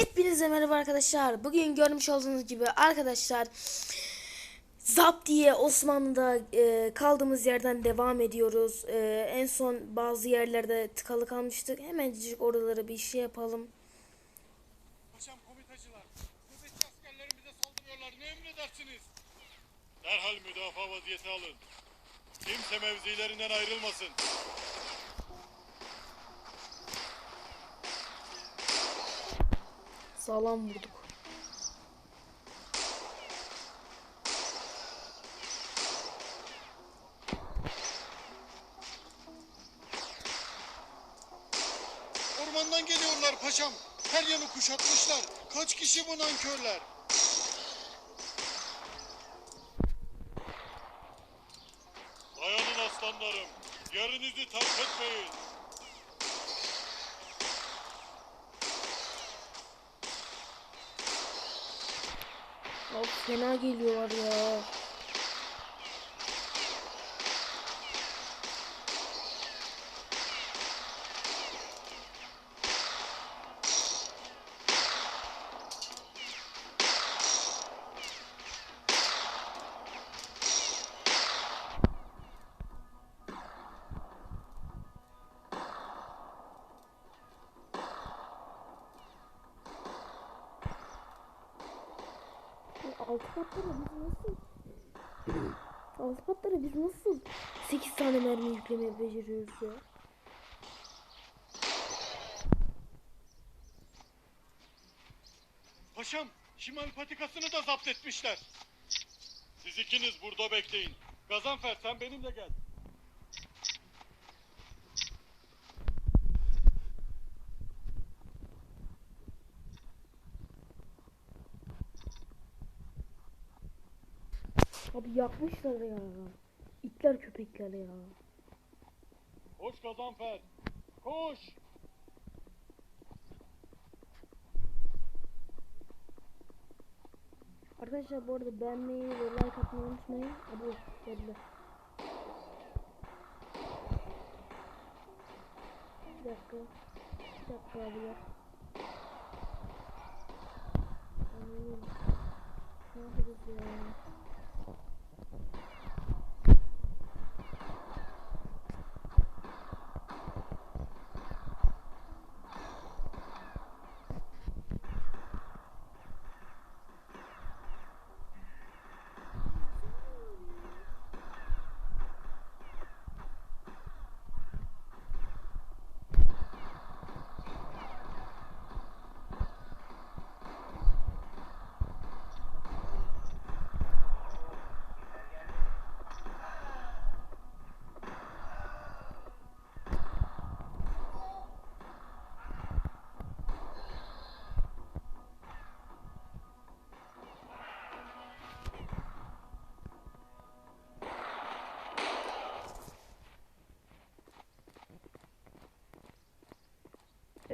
Hepinize merhaba arkadaşlar. Bugün görmüş olduğunuz gibi arkadaşlar Zap diye Osmanlı'da e, kaldığımız yerden devam ediyoruz. E, en son bazı yerlerde tıkalı kalmıştık. Hemencik oralara bir şey yapalım. Paşam komitacılar, nöbetçi askerlerimize saldırıyorlar. Ne emredersiniz? Derhal müdafaa vaziyeti alın. Kimse mevzilerinden ayrılmasın. Sağlam vurduk. Ormandan geliyorlar paşam. Her yanı kuşatmışlar. Kaç kişi bu nankörler? Dayanın aslanlarım. Yerinizi terk etmeyin. Fena geliyorlar ya. Altı katları biz nasıl? Altı katları biz nasıl 8 tane mermi yüklemeye beceriyoruz ya? Paşam, Şimal patikasını da zapt etmişler. Siz ikiniz burada bekleyin. Gazanfer sen benimle gel. Abi yakmışlar ya. İtler köpekler ya. Koş Gazanfer. Koş. Arkadaşlar bu arada beğenmeyi ve like atmayı unutmayın. Abi geldi. Bir dakika. Bir dakika abiler. Oğlum,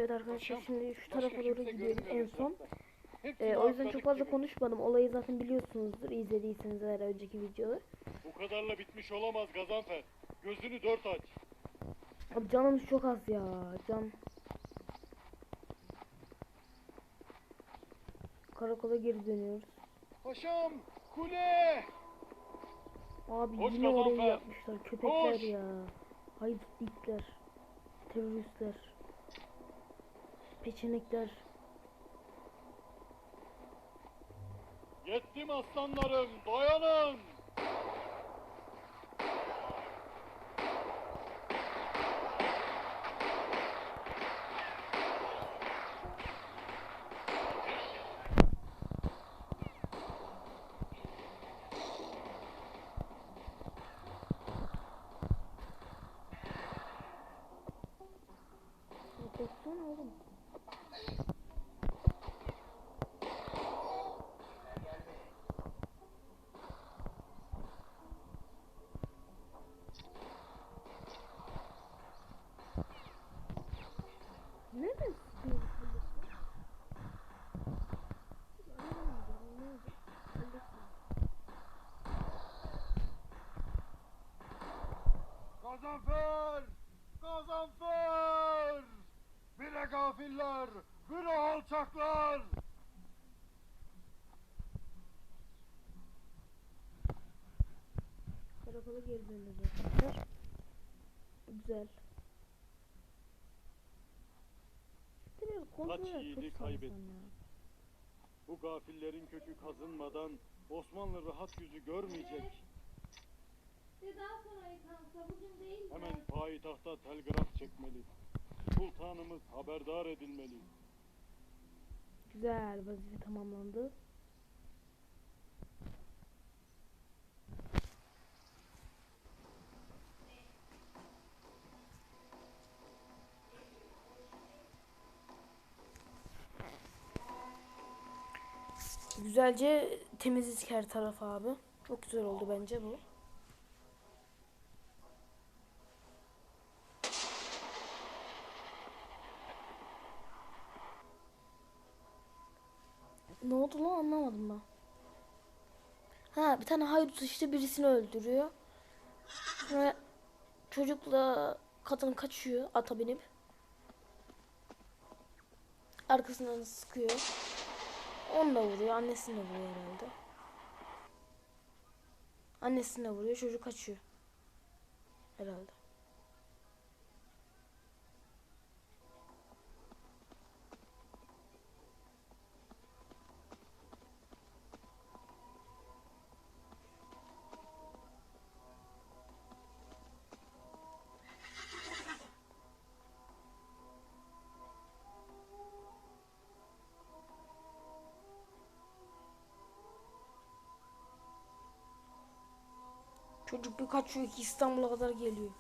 Evet arkadaşlar şimdi şu tarafa doğru gidiyoruz en son. Ee, o yüzden çok fazla konuşmadım. Olayı zaten biliyorsunuzdur izlediyseniz eğer önceki videoları. Bu kadarla bitmiş olamaz Gazanfer. Gözünü dört aç. Abi canımız çok az ya. Can. Karakola geri dönüyoruz. Paşam, kule. Abi Koş yine orayı yapmışlar. Köpekler koş. ya. Hayır itler. Teröristler. Peçenekler. Yettim aslanlarım, dayanın. Ya Baksana oğlum. Nereden sıkıyor bu polis ya? Anlamadım, ne oldu? Polis mi? Gazanfer! Gazanfer! Bire gafiller, bire alçaklar! Sonra geri dönüyoruz arkadaşlar. Güzel. Kaç yiğidi çok kaybettik. Bu gafillerin kökü kazınmadan Osmanlı rahat yüzü görmeyecek. Bir daha sonra yıkansa bugün değil de. Hemen payitahta telgraf çekmeli. Sultanımız haberdar edilmeli. Güzel vazife tamamlandı. Güzelce temizledik her tarafı abi. Çok güzel oldu bence bu. Ne oldu lan anlamadım ben. Ha bir tane haydut işte birisini öldürüyor. Ve çocukla kadın kaçıyor ata binip. Arkasından sıkıyor. Onu da vuruyor. Annesini de vuruyor herhalde. Annesini de vuruyor. Çocuk kaçıyor. Herhalde. Çocuk bir kaçıyor ki İstanbul'a kadar geliyor.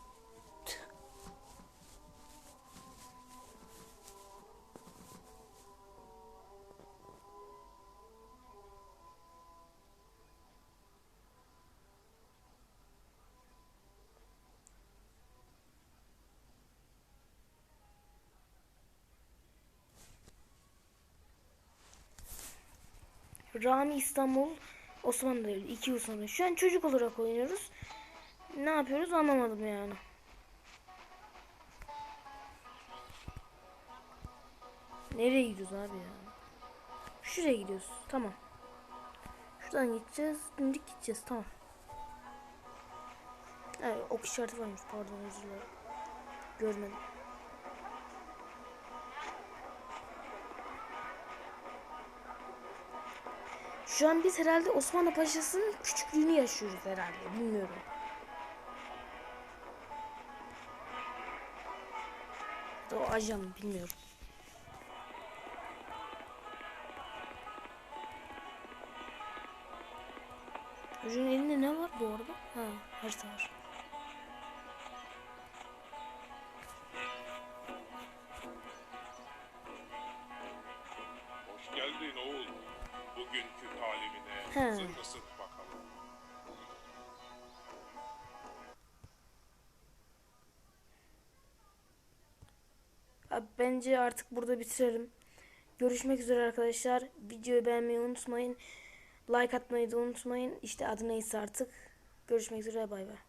Rami İstanbul Osmanlı Devleti 2 yıl sonra. Şu an çocuk olarak oynuyoruz. Ne yapıyoruz anlamadım yani. Nereye gidiyoruz abi ya? Şuraya gidiyoruz. Tamam. Şuradan gideceğiz. Dimdik gideceğiz. Tamam. Evet, ok işareti varmış. Pardon özür dilerim. Görmedim. Şu an biz herhalde Osmanlı Paşası'nın küçüklüğünü yaşıyoruz herhalde. Bilmiyorum. O ajan bilmiyorum. Çocuğun elinde ne var bu arada? Ha, harita var. Abi bence artık burada bitirelim. Görüşmek üzere arkadaşlar. Videoyu beğenmeyi unutmayın. Like atmayı da unutmayın. İşte adı neyse artık. Görüşmek üzere bay bay.